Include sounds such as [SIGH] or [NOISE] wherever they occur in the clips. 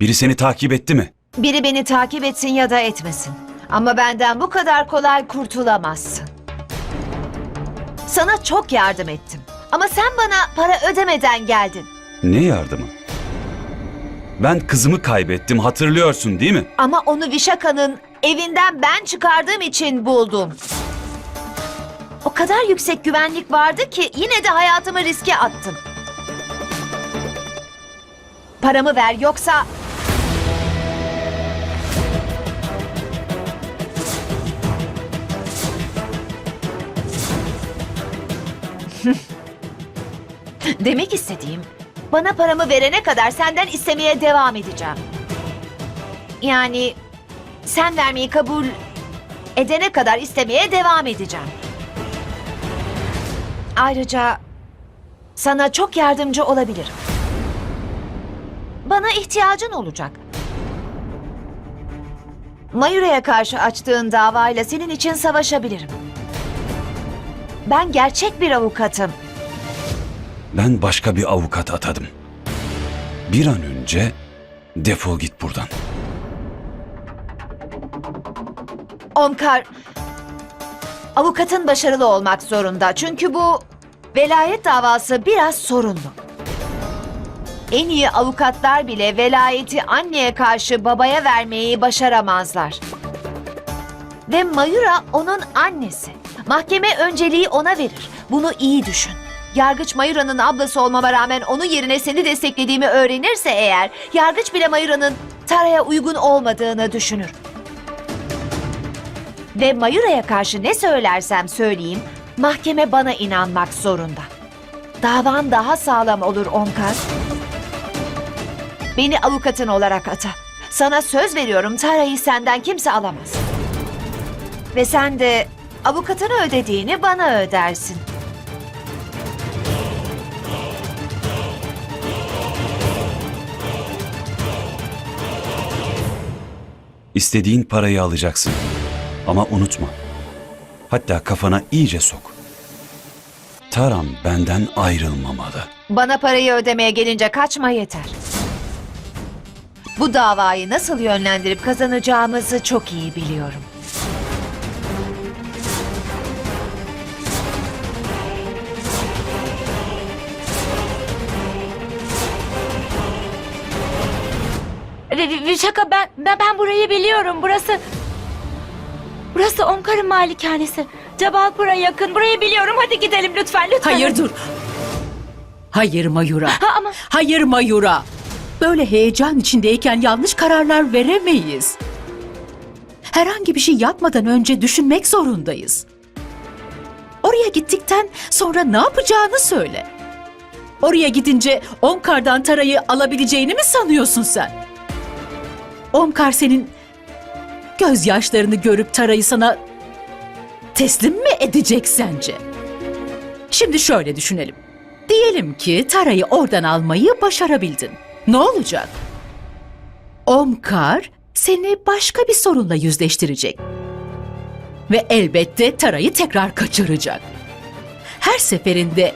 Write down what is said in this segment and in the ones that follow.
Biri seni takip etti mi? Biri beni takip etsin ya da etmesin. Ama benden bu kadar kolay kurtulamazsın. Sana çok yardım ettim. Ama sen bana para ödemeden geldin. Ne yardımı? Ben kızımı kaybettim hatırlıyorsun değil mi? Ama onu Vişaka'nın evinden ben çıkardığım için buldum. O kadar yüksek güvenlik vardı ki yine de hayatımı riske attım. Paramı ver yoksa Demek istediğim, bana paramı verene kadar senden istemeye devam edeceğim. Yani sen vermeyi kabul edene kadar istemeye devam edeceğim. Ayrıca sana çok yardımcı olabilirim. Bana ihtiyacın olacak. Mayura'ya karşı açtığın davayla senin için savaşabilirim. Ben gerçek bir avukatım. Ben başka bir avukat atadım. Bir an önce defol git buradan. Omkar, avukatın başarılı olmak zorunda. Çünkü bu velayet davası biraz sorunlu. En iyi avukatlar bile velayeti anneye karşı babaya vermeyi başaramazlar. Ve Mayura onun annesi. Mahkeme önceliği ona verir. Bunu iyi düşün. Yargıç Mayura'nın ablası olmama rağmen onun yerine seni desteklediğimi öğrenirse eğer, yargıç bile Mayura'nın Tara'ya uygun olmadığını düşünür. Ve Mayura'ya karşı ne söylersem söyleyeyim, mahkeme bana inanmak zorunda. Davan daha sağlam olur Omkar. Beni avukatın olarak ata. Sana söz veriyorum Tara'yı senden kimse alamaz. Ve sen de avukatına ödediğini bana ödersin. İstediğin parayı alacaksın. Ama unutma. Hatta kafana iyice sok. Taram benden ayrılmamalı. Bana parayı ödemeye gelince kaçma yeter. Bu davayı nasıl yönlendirip kazanacağımızı çok iyi biliyorum. Ve Şaka ben, ben ben burayı biliyorum. Burası Burası Omkar'ın malikanesi. Cabalpur'a yakın. Burayı biliyorum. Hadi gidelim lütfen lütfen. Hayır dur. Hayır Mayura. Ha, ama Hayır Mayura. Böyle heyecan içindeyken yanlış kararlar veremeyiz. Herhangi bir şey yapmadan önce düşünmek zorundayız. Oraya gittikten sonra ne yapacağını söyle. Oraya gidince Omkar'dan Tara'yı alabileceğini mi sanıyorsun sen? Omkar senin gözyaşlarını görüp Tara'yı sana teslim mi edecek sence? Şimdi şöyle düşünelim. Diyelim ki Tara'yı oradan almayı başarabildin. Ne olacak? Omkar seni başka bir sorunla yüzleştirecek. Ve elbette Tara'yı tekrar kaçıracak. Her seferinde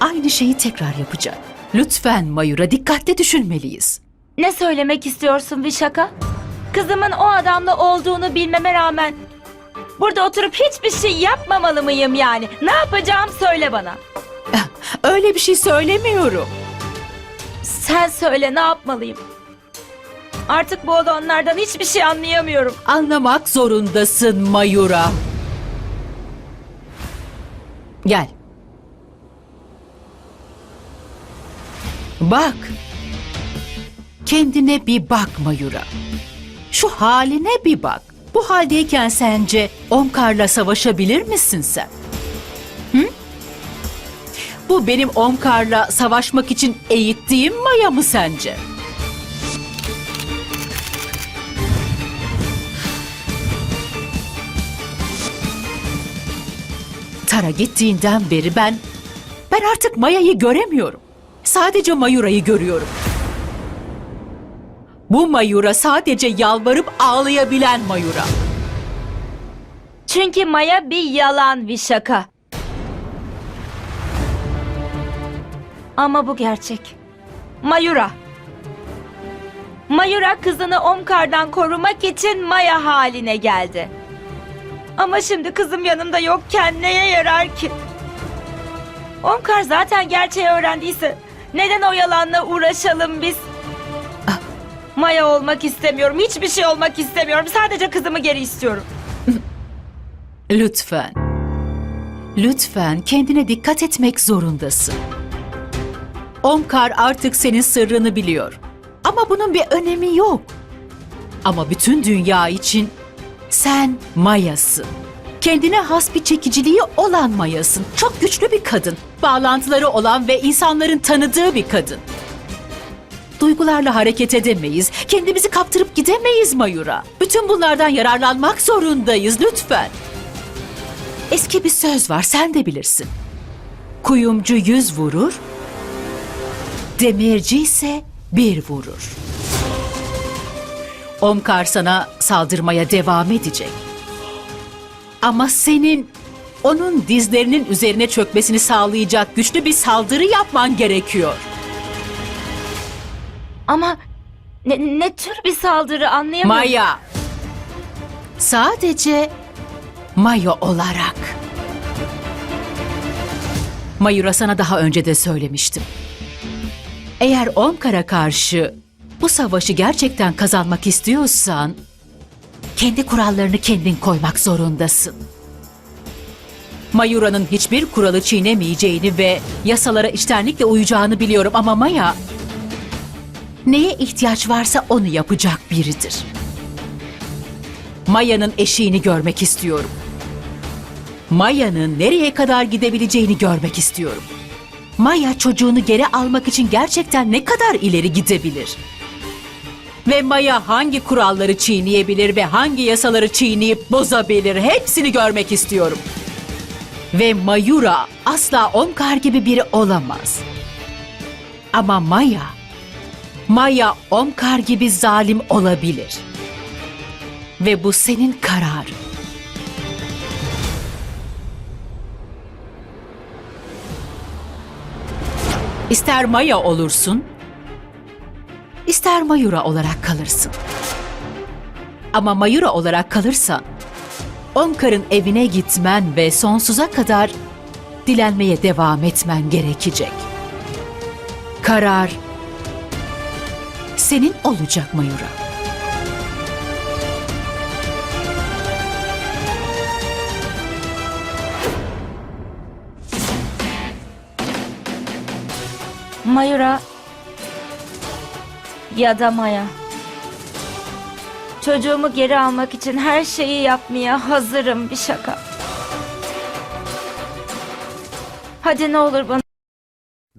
aynı şeyi tekrar yapacak. Lütfen Mayura dikkatli düşünmeliyiz. Ne söylemek istiyorsun bir şaka? Kızımın o adamla olduğunu bilmeme rağmen burada oturup hiçbir şey yapmamalı mıyım yani? Ne yapacağım söyle bana. [LAUGHS] Öyle bir şey söylemiyorum. Sen söyle ne yapmalıyım? Artık bu olanlardan hiçbir şey anlayamıyorum. Anlamak zorundasın Mayura. Gel. Bak. Kendine bir bak Mayura. Şu haline bir bak. Bu haldeyken sence Omkar'la savaşabilir misin sen? Hı? Bu benim Omkar'la savaşmak için eğittiğim maya mı sence? Tara gittiğinden beri ben ben artık Maya'yı göremiyorum. Sadece Mayura'yı görüyorum. Bu Mayura sadece yalvarıp ağlayabilen Mayura. Çünkü Maya bir yalan bir şaka. Ama bu gerçek. Mayura. Mayura kızını Omkar'dan korumak için Maya haline geldi. Ama şimdi kızım yanımda yokken neye yarar ki? Omkar zaten gerçeği öğrendiyse neden o yalanla uğraşalım biz? Maya olmak istemiyorum. Hiçbir şey olmak istemiyorum. Sadece kızımı geri istiyorum. [LAUGHS] Lütfen. Lütfen kendine dikkat etmek zorundasın. Omkar artık senin sırrını biliyor. Ama bunun bir önemi yok. Ama bütün dünya için sen Maya'sın. Kendine has bir çekiciliği olan Maya'sın. Çok güçlü bir kadın. Bağlantıları olan ve insanların tanıdığı bir kadın. Duygularla hareket edemeyiz. Kendimizi kaptırıp gidemeyiz Mayura. Bütün bunlardan yararlanmak zorundayız lütfen. Eski bir söz var sen de bilirsin. Kuyumcu yüz vurur, demirci ise bir vurur. Omkar sana saldırmaya devam edecek. Ama senin onun dizlerinin üzerine çökmesini sağlayacak güçlü bir saldırı yapman gerekiyor. Ama ne, ne tür bir saldırı anlayamıyorum. Maya. Sadece Maya olarak. Mayura sana daha önce de söylemiştim. Eğer Omkar'a karşı bu savaşı gerçekten kazanmak istiyorsan kendi kurallarını kendin koymak zorundasın. Mayura'nın hiçbir kuralı çiğnemeyeceğini ve yasalara içtenlikle uyacağını biliyorum ama Maya neye ihtiyaç varsa onu yapacak biridir. Maya'nın eşiğini görmek istiyorum. Maya'nın nereye kadar gidebileceğini görmek istiyorum. Maya çocuğunu geri almak için gerçekten ne kadar ileri gidebilir? Ve Maya hangi kuralları çiğneyebilir ve hangi yasaları çiğneyip bozabilir hepsini görmek istiyorum. Ve Mayura asla Omkar gibi biri olamaz. Ama Maya Maya Omkar gibi zalim olabilir. Ve bu senin kararın. İster Maya olursun, ister Mayura olarak kalırsın. Ama Mayura olarak kalırsan, Omkar'ın evine gitmen ve sonsuza kadar dilenmeye devam etmen gerekecek. Karar senin olacak Mayura. Mayura ya da Maya. Çocuğumu geri almak için her şeyi yapmaya hazırım bir şaka. Hadi ne olur bana